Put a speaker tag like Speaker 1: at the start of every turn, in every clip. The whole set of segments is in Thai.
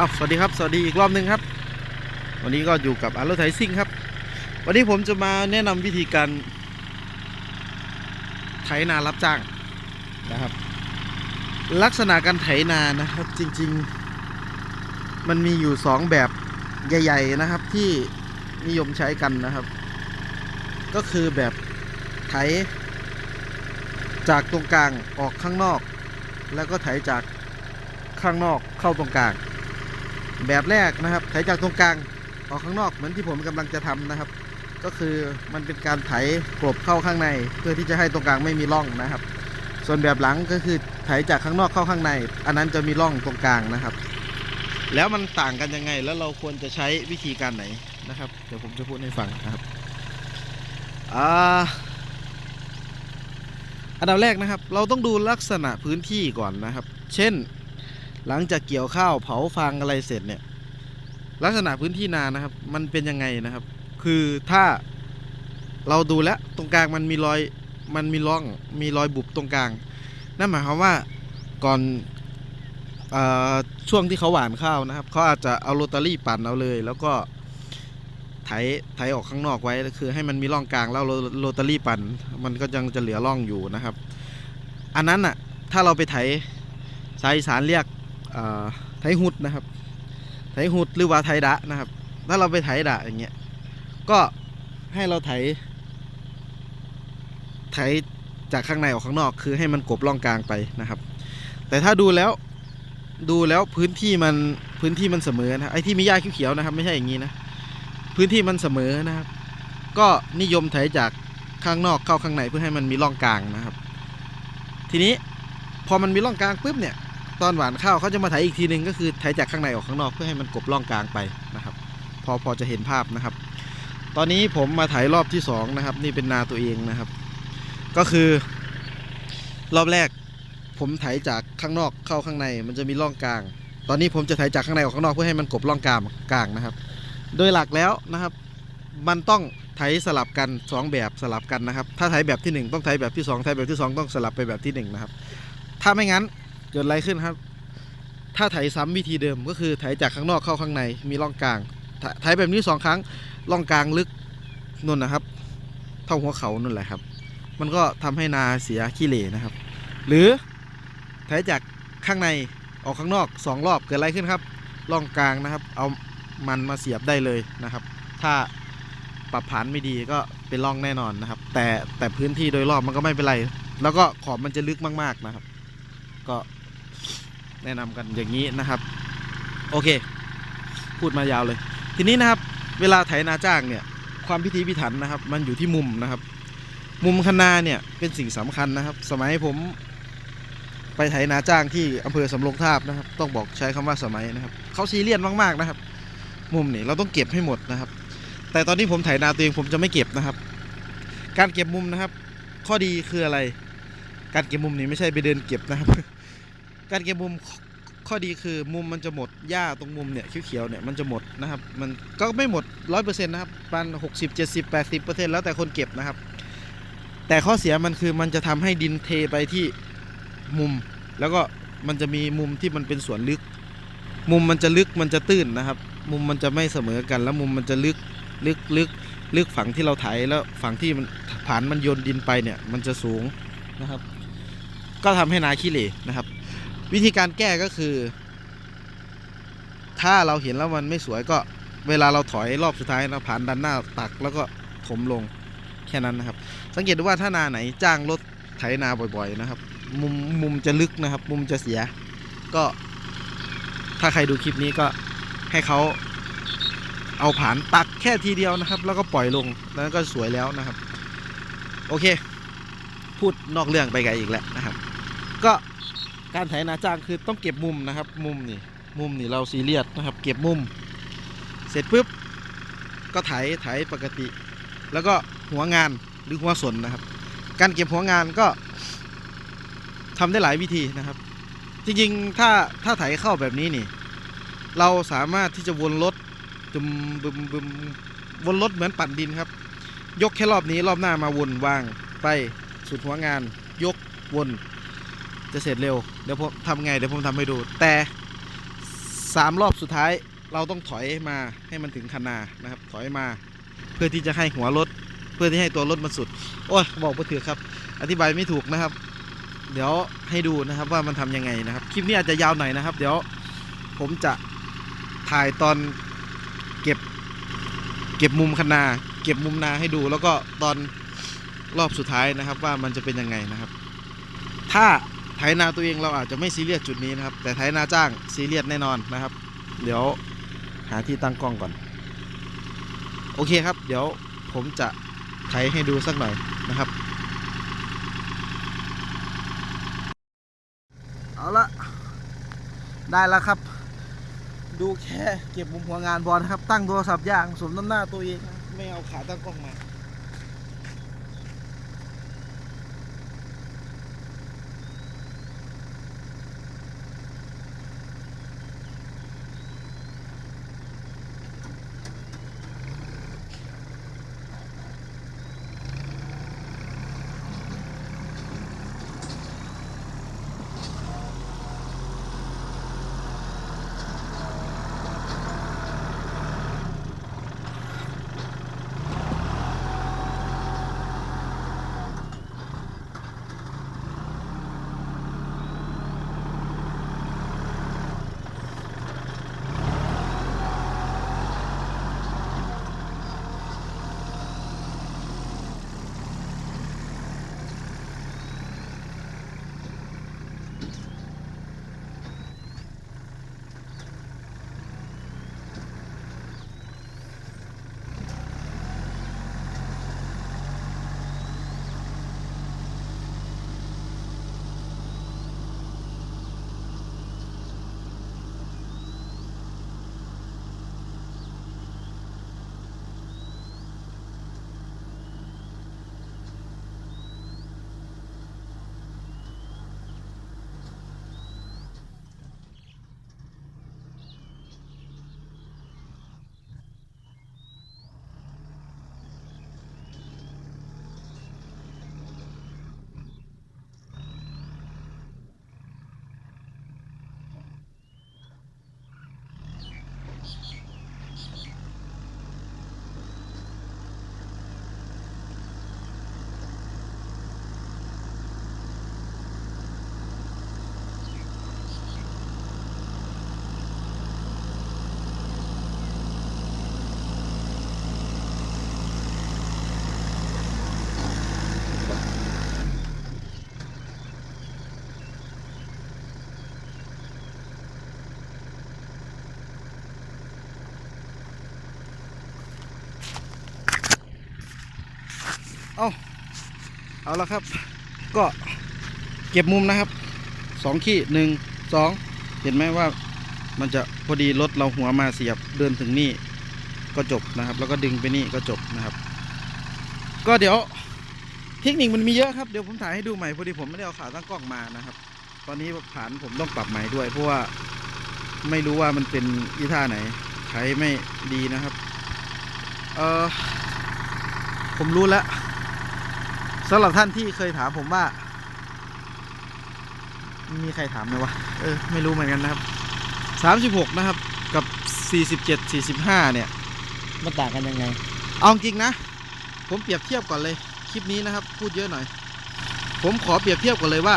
Speaker 1: อ้าวสวัสดีครับ สวัสดีอีกรอบหนึ่งครับ วันนี้ก็อยู่กับอารถไทยซิ่งครับ วันนี้ผมจะมาแนะนำวิธีการไถนารับจ้างนะครับ ลักษณะการไถนานะครับ จริง ๆ มันมีอยู่สองแบบใหญ่ ๆ นะครับ ที่นิยมใช้กันนะครับ ก็คือแบบไถจากตรงกลางออกข้างนอก แล้วก็ไถจากข้างนอกเข้าตรงกลาง แบบแรกนะครับ ไถจากตรงกลางออกข้างนอกเหมือนที่ผมกำลังจะทำนะครับ ก็คือมันเป็นการไถกลบเข้าข้างใน เพื่อที่จะให้ตรงกลางไม่มีร่องนะครับ ส่วนแบบหลังก็คือไถจากข้างนอกเข้าข้างใน อันนั้นจะมีร่องตรงกลางนะครับ แล้วมันต่างกันยังไงแล้วเราควรจะใช้วิธีการไหนนะครับ เดี๋ยวผมจะพูดให้ฟังนะครับอันดับแรกนะครับ เราต้องดูลักษณะพื้นที่ก่อนนะครับ เช่น หลังจากเกี่ยวข้าวเผาฟางอะไรเสร็จเนี่ย ลักษณะพื้นที่นานะครับ มันเป็นยังไงนะครับ คือถ้าเราดูแล้วตรงกลางมันมีรอยมันมีร่องมีรอยบุบตรงกลาง นั่นหมายความว่าก่อนออช่วงที่เขาหว่านข้าวนะครับเขาอาจจะเอาโรตารี่ปั่นเอาเลย แล้วก็ไถไถออกข้างนอกไว้คือให้มันมีร่องกลางแล้วโรโรตารี่ปั่น มันก็ยังจะเหลือร่องอยู่นะครับ อันนั้นอะถ้าเราไปไถสายสารเรียก ไถหุดนะครับ ไถหุดหรือว่าไถดะนะครับ ถ้าเราไปไถดะอย่างเงี้ย ก็ให้เราไถ ไถจากข้างในออกข้างนอก คือให้มันกบร่องกลางไปนะครับ แต่ถ้าดูแล้วดูแล้วพื้นที่มันพื้นที่มันเสมอนะไอ้ที่มีหญ้าเขียวๆนะครับ ไม่ใช่อย่างนี้นะพื้นที่มันเสมอนะครับ ก็นิยมไถจากข้างนอกเข้าข้างในเพื่อให้มันมีร่องกลางนะครับ ทีนี้พอมันมีร่องกลางปุ๊บเนี่ย ตอนหวานข้าวเขาจะมาไถอีกทีหนึ่งก็คือไถจากข้างในออกข้างนอกเพื่อให้มันกบร่องกลางไปนะครับ พอพอจะเห็นภาพนะครับ ตอนนี้ผมมาไถรอบที่สองนะครับ นี่เป็นนาตัวเองนะครับ ก็คือ รอบแรก ผมไถจากข้างนอกเข้าข้างในมันจะมีร่องกลาง ตอนนี้ผมจะไถจากข้างในออกข้างนอกเพื่อให้มันกบร่องกลางกลางนะครับ โดยหลักแล้วนะครับ มันต้องไถสลับกันสองแบบสลับกันนะครับ ถ้าไถแบบที่หนึ่งต้องไถแบบที่สองไถแบบที่สองต้องสลับไปแบบที่หนึ่งนะครับถ้าไม่งั้น เกิดอะไรขึ้นครับ ถ้าไถซ้ำวิธีเดิมก็คือไถจากข้างนอกเข้าข้างในมีร่องกลางไถแบบนี้สองครั้งร่องกลางลึกนุ่นนะครับ เท่าหัวเขานั่นแหละครับ มันก็ทำให้นาเสียขี้เหร่นะครับ หรือไถจากข้างในออกข้างนอกสองรอบเกิดอะไรขึ้นครับร่องกลางนะครับ เอามันมาเสียบได้เลยนะครับ ถ้าปรับผานไม่ดีก็เป็นร่องแน่นอนนะครับ แต่แต่พื้นที่โดยรอบมันก็ไม่เป็นไร แล้วก็ขอบมันจะลึกมาก ๆนะครับ ก็ แนะนำกันอย่างนี้นะครับ โอเค พูดมายาวเลย ทีนี้นะครับ เวลาไถนาจ้างเนี่ย ความพิถีพิถันนะครับ มันอยู่ที่มุมนะครับ มุมคนาเนี่ยเป็นสิ่งสำคัญนะครับ สมัยผมไปไถนาจ้างที่อำเภอสำโรงทาบนะครับ ต้องบอกใช้คำว่าสมัยนะครับเขาซีเรียสมากๆนะครับ มุมนี่เราต้องเก็บให้หมดนะครับ แต่ตอนนี้ผมไถนาตัวเองผมจะไม่เก็บนะครับ การเก็บมุมนะครับ ข้อดีคืออะไร การเก็บมุมนี่ไม่ใช่ไปเดินเก็บนะครับ การเก็บมุมข้อดีคือมุมมันจะหมดหญ้าตรงมุมเนี่ยเขียวๆเนี่ยมันจะหมดนะครับ มันก็ไม่หมดร้อยเปอร์เซ็นต์นะครับประมาณหกสิบเจ็ดสิบแปดสิบเปอร์เซ็นต์แล้วแต่คนเก็บนะครับ แต่ข้อเสียมันคือมันจะทำให้ดินเทไปที่มุม แล้วก็มันจะมีมุมที่มันเป็นส่วนลึก มุมมันจะลึกมันจะตื้นนะครับ มุมมันจะไม่เสมอกันแล้วมุมมันจะลึกลึกลึกลึกฝั่งที่เราไถแล้วฝั่งที่มันผ่านมันโยนดินไปเนี่ยมันจะสูงนะครับ ก็ทำให้นาขี้เหร่นะครับ วิธีการแก้ก็คือ ถ้าเราเห็นแล้วมันไม่สวยก็เวลาเราถอยรอบสุดท้ายเราผ่านดันหน้าตักแล้วก็ถมลงแค่นั้นนะครับ สังเกตดูว่าถ้านาไหนจ้างรถไถนาบ่อยๆนะครับ มุมมุมจะลึกนะครับ มุมจะเสีย ก็ถ้าใครดูคลิปนี้ก็ให้เขาเอาผ่านตักแค่ทีเดียวนะครับ แล้วก็ปล่อยลงแล้วก็สวยแล้วนะครับ โอเค พูดนอกเรื่องไปไกลอีกแล้วนะครับ ก็ การไถนาจ้างคือต้องเก็บมุมนะครับ มุมนี่มุมนี่เราซีเรียสนะครับ เก็บมุม เสร็จปุ๊บก็ไถไถปกติ แล้วก็หัวงานหรือหัวสนนะครับ การเก็บหัวงานก็ทำได้หลายวิธีนะครับ จริงๆถ้าถ้าไถเข้าแบบนี้นี่ เราสามารถที่จะวนรถบึมบึมบึมวนรถเหมือนปั่นดินครับ ยกแค่รอบนี้รอบหน้ามาวนวางไปสุดหัวงาน ยกวน จะเสร็จเร็ว เดี๋ยวผมทำไง เดี๋ยวผมทำให้ดู แต่สามรอบสุดท้ายเราต้องถอยมาให้มันถึงคันนานะครับ ถอยมาเพื่อที่จะให้หัวรถ เพื่อที่ให้ตัวรถมันสุด โอ้ยบอกไม่ถูกครับ อธิบายไม่ถูกนะครับ เดี๋ยวให้ดูนะครับว่ามันทำยังไงนะครับ คลิปนี้อาจจะยาวหน่อยนะครับ เดี๋ยวผมจะถ่ายตอนเก็บ เก็บมุมคันนา เก็บมุมนาให้ดู แล้วก็ตอนรอบสุดท้ายนะครับ ว่ามันจะเป็นยังไงนะครับ ถ้า ไถนาตัวเองเราอาจจะไม่ซีเรียสจุดนี้นะครับ แต่ไถนาจ้างซีเรียสแน่นอนนะครับ เดี๋ยวหาที่ตั้งกล้องก่อน โอเคครับ เดี๋ยวผมจะไถให้ดูสักหน่อยนะครับเอาละได้แล้วครับ ดูแค่เก็บมุมหัวงานบอลครับ ตั้งโทรศัพท์ย่างสมน้ำหน้าตัวเอง ไม่เอาขาตั้งกล้องมา เอาละครับ ก็เก็บมุมนะครับสองขีดหนึ่งสองเห็นไหมว่ามันจะพอดีรถเราหัวมาเสียบเดินถึงนี่ก็จบนะครับ แล้วก็ดึงไปนี่ก็จบนะครับ ก็เดี๋ยวเทคนิคมันมีเยอะครับเดี๋ยวผมถ่ายให้ดูใหม่พอดีผมไม่ได้เอาขาตั้งกล้องมานะครับ ตอนนี้ฐานผมต้องปรับใหม่ด้วย เพราะว่าไม่รู้ว่ามันเป็นอีท่าไหนใช้ไม่ดีนะครับ เออผมรู้แล้ว สำหรับท่านที่เคยถามผมว่า มีใครถามไหมวะ เออ ไม่รู้เหมือนกันนะครับสามสิบหกนะครับ กับสี่สิบเจ็ดสี่สิบห้าเนี่ยมันต่างกันยังไง เอาจริงนะ ผมเปรียบเทียบก่อนเลย คลิปนี้นะครับ พูดเยอะหน่อย ผมขอเปรียบเทียบก่อนเลยว่า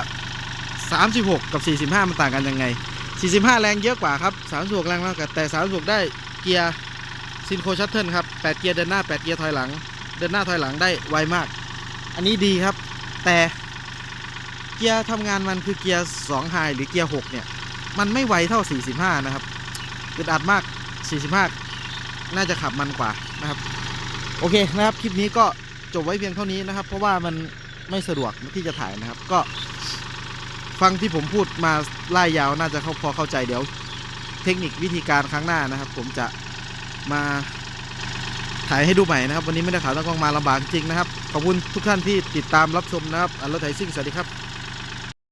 Speaker 1: 36กับ45มันต่างกันยังไง45แรงเยอะกว่าครับ36แรงมากกว่าแต่36ได้เกียร์ซินโคชัตเทิลครับ8เกียร์เดินหน้า8เกียร์ถอยหลัง เดินหน้าถอยหลังได้ไวมาก อันนี้ดีครับ แต่เกียร์ทำงานมันคือเกียร์2ไฮหรือเกียร์6เนี่ย มันไม่ไวเท่า 45 นะครับอึดอัดมาก 45 น่าจะขับมันกว่านะครับ โอเคนะครับ คลิปนี้ก็จบไว้เพียงเท่านี้นะครับ เพราะว่ามันไม่สะดวกที่จะถ่ายนะครับ ก็ฟังที่ผมพูดมาไล่ยาวน่าจะเข้าพอเข้าใจเดี๋ยว เทคนิควิธีการครั้งหน้านะครับ ผมจะมาถ่ายให้ดูใหม่นะครับ วันนี้ไม่ได้ข่าวตั้งกล้องมาลำบากจริงนะครับ ขอบคุณทุกท่านที่ติดตามรับชมนะครับอันรถไถซิ่งสวัสดีครับ